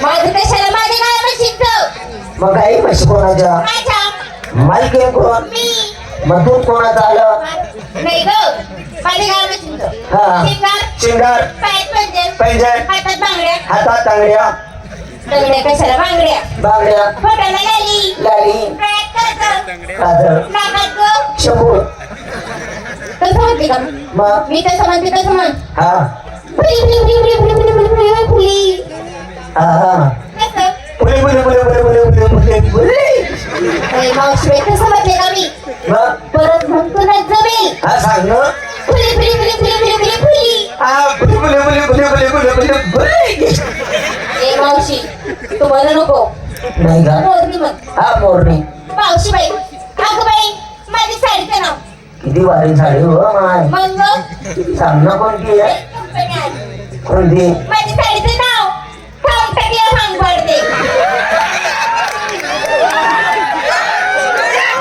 माझं कशाला? माझे काय मशीनचं मग गाई म्हशी कोणाच्या? माझ्या मालकीन कोण? मी. मग दूध कोणाचं आलं? नाही ग. माझे काय मशीनचं शिंगार. शिंगार. पायात पंजन पैंजण हातात बांगड्या. हातात तांगड्या बांगड्या कशाला? बांगड्या. बांगड्या. फोटाला लाली. लाली. डोळ्यात काजळ, काजळ नाकात ग. शंभूर तसं म्हणते का? मग? मी तसं म्हणते तसं म्हण. हा. तुम्हाला नको नाही का मोरणी मग हा मोरणी मावशी बाई अगं बाई माझी साडीचं नाव किती वारी साडी हो माय मग सांग ना कोणती आहे कोणती माझी साडीचं नाव खाऊन टाकलं भांग पाडते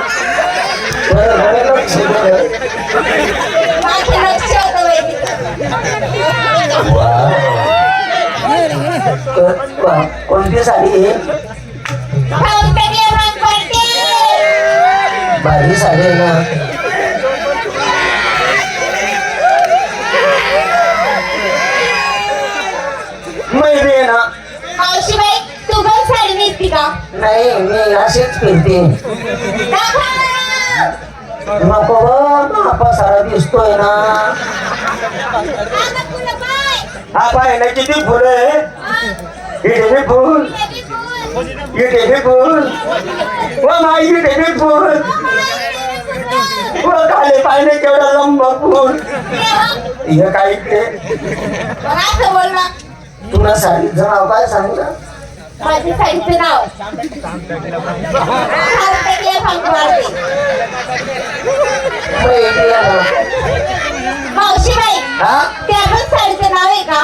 बरं, बरं, लक्ष दे. माझं लक्ष होतं बाई तिथं. वा. को- को- कोणती साडी आहे खाऊन टाकलं भांग पाडते भारी साडी आहे ना नाही मी अशीच फिरते. नको बापा सारा दिसतोय ना. हा पाय ना किती फुल आहे? इथे फुल. इथे फुल. व माई इथे फुल. खाली पाहिजे केवढा लंब फुल. हे काय इकडे? तुला साडी जणाव काय सांगू माझे साईंचे नाव. मावशीबाई ते साईडचे नाव आहे का?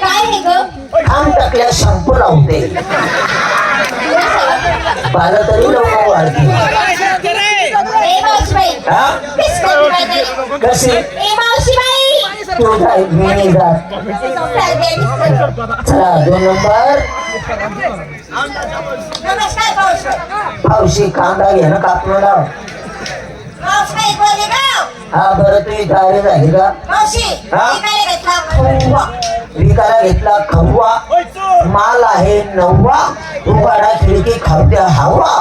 काय आहे ग? आम टाकल्या शॅम्पू लावते मला तुझा एक मिनी चला दोन नंबर पावशी कांदा घे ना कापून लाव हा बरं तुझी तयारी झाली का विकायला घेतला खवा माल आहे नववा उघाडा खिडकी खावत्या हवा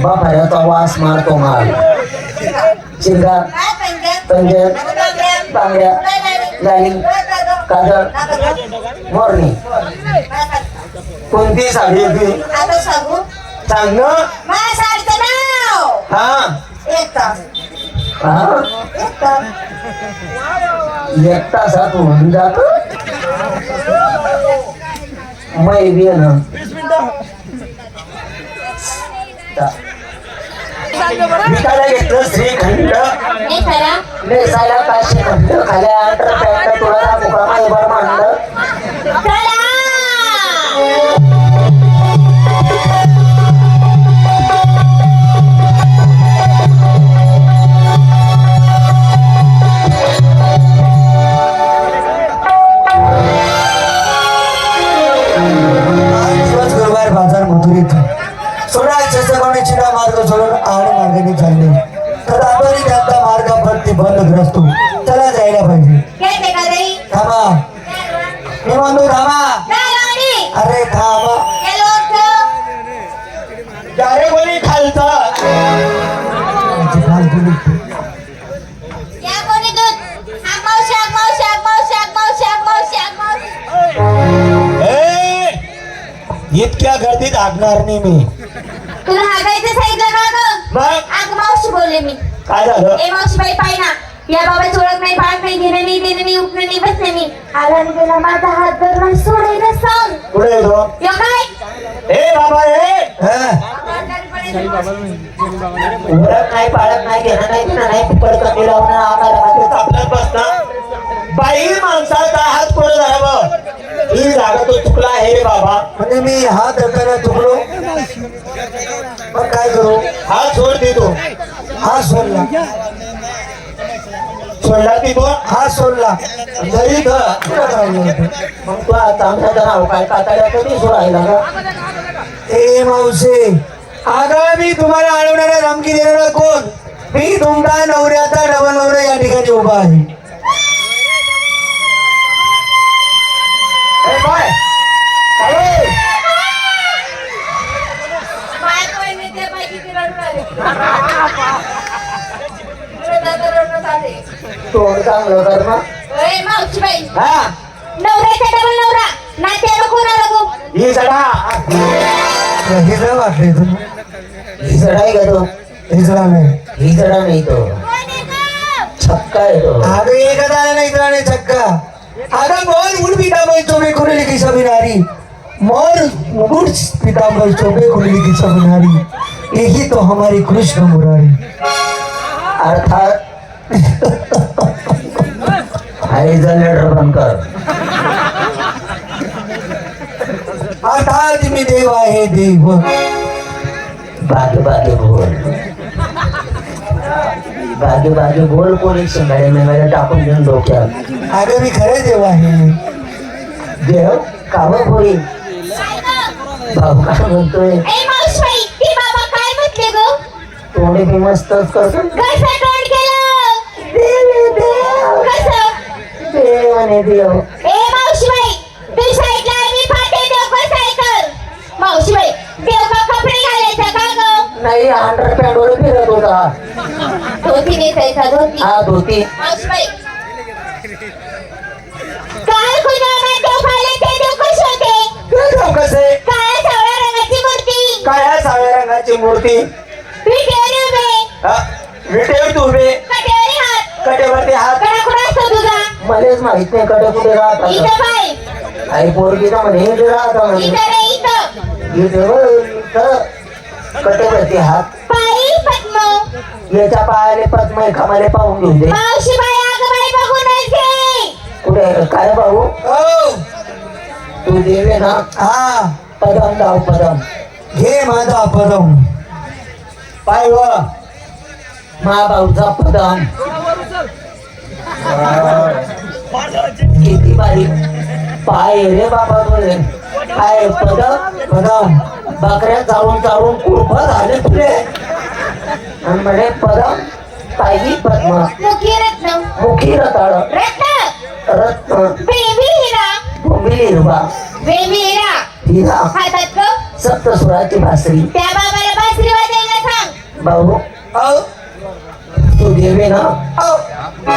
बाबा वास मारतो माल चिंगा पंजत बांगड्या लाली काजळ मोरणी. कोणती साडी येते सांग? ना हा. एक तासात होऊन जात. मै बी ना विकायला घेतलं श्रीखंड नेसायला काशी खंड. खाल्या अंटर पॅन्ट तुला मुकामा एबर मांडलं. जगवण्याची मार्ग सोडून आड मार्गाने चालले. तर आपण त्यांचा मार्ग प्रतिबंधग्रस्त त्याला जायला पाहिजे. थांबा. मी म्हणतो थांबा अरे थांबा. इतक्या गर्दीत आगणार नाही मी. काय झालं? ए मावशी बाई पाय ना. या बाबाची ओळख नाही पाळख नाही घेणं नाही देणं नाही उठणं नाही बसणं नाही. आला गेला माझा हात धरून सोडायला सांग. पुढे येतो यो काय? ए बाबा ए! ओळख नाही पाळत नाही घेणं नाही देणं नाही फुकट कमी लावणं आम्हाला मात्र चापल्यात बसणं. बाई माणसाचा हात पुढे धरावं? ही जागा तो चुकला आहे रे बाबा. म्हणजे मी हात धरताना चुकलो. मग काय करू? हात सोड देतो हा सोडला. सोडला की तू हा सोडला. घरी ग मग तू आता आमच्या नाव काय काताड्या कधी सोडायला का ए मावसे अगं मी तुम्हाला अडवणारा धमकी देणारा कोण? मी तुमचा नवऱ्याचा डबल नवरा या ठिकाणी उभा आहे. तोंड चांगलं कर ना ए, मावशी बाई हा? नवऱ्याचा डबल नवरा. नात्याला कोणाला गो? ही जडा हे जरा वाटलंय तुम्ही ही जडा आहे का तो. हे जरा नाही. ही जडा नाही तो. छक्का आहे तो. अगं एकच आला नाही इतना नाही छक्का. अगं मोर उड पितांबर चोबे खुलेली की सभी नारी मोर उड़ पितांबर चोबे खुलेली की सभी नारी यही तो हमारी कृष्ण मुरारी. अर्थात जनरेटर बंद कर. अर्थात मी देव आहे देव. बागे बागे बोल. बागे बागे बोल कोणी शिंगाडे मेंगाडे टाकून देऊन डोक्यात. अगं मी खरे देव आहे. देव काव पोरी भाऊ काय म्हणतोय? तोंडे मी मस्तच करतो देव आणि देव ए मावशी बाई तू साईडला आहे, मी फाटे देव का सायकल? मावशी बाई देव का कपडे घालायचा का ग? नाही अंडर पॅन्टवर फिरत होता. धोती नेसायचा धोती. हा धोती. मावशी बाई काल कुणाला देव पाहिले ते देव कसे होते? ते देव कसे? काळ्या सावळ्या रंगाची मूर्ती. काळ्या साव्या रंगाची मूर्ती. विटेवर उभे. विटेवर उभे. कटेवरी हात. कटेवरती हात. मलाच माहीत नाही कडे कुठे राहतात आई पोरगी तर म्हणे? इथे राहता म्हणे. इथं इथं. कटेवरती हात. याच्या पायाले पद्म एकामाले पाहून घेऊन दे. कुठे काय भाऊ? हो. तू देवे ना? हा. पदम गाव पदम. घे माझा पदम. पाय व महाभाऊचा पदम. किती बारीक पाय रे बाबा तुझे काय पदम पदम बकऱ्या चालून चालून कुरप झाले आणि म्हणे पदम काही पद्म. मुखी रत्न मुखी रताळ. रत्न. रत्न बेबी हिरा. बोंबिली हिरवा बेबी हिरा हिरा हातात ग सप्तस्वराची भासरी. त्या बाबाला बासरी वाजायला सांग. भाऊ. तू देवे ना? औ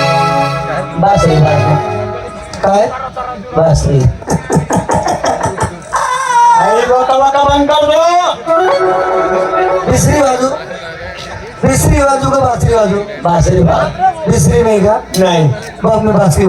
बासरी बासरी काय? बासरी आई बका बका बंद कर दो तिसरी बाजू। तीसरी बाजू का बासरी बाजू। बासरी बाजू। तीसरी नहीं का? नहीं। बघ में बासरी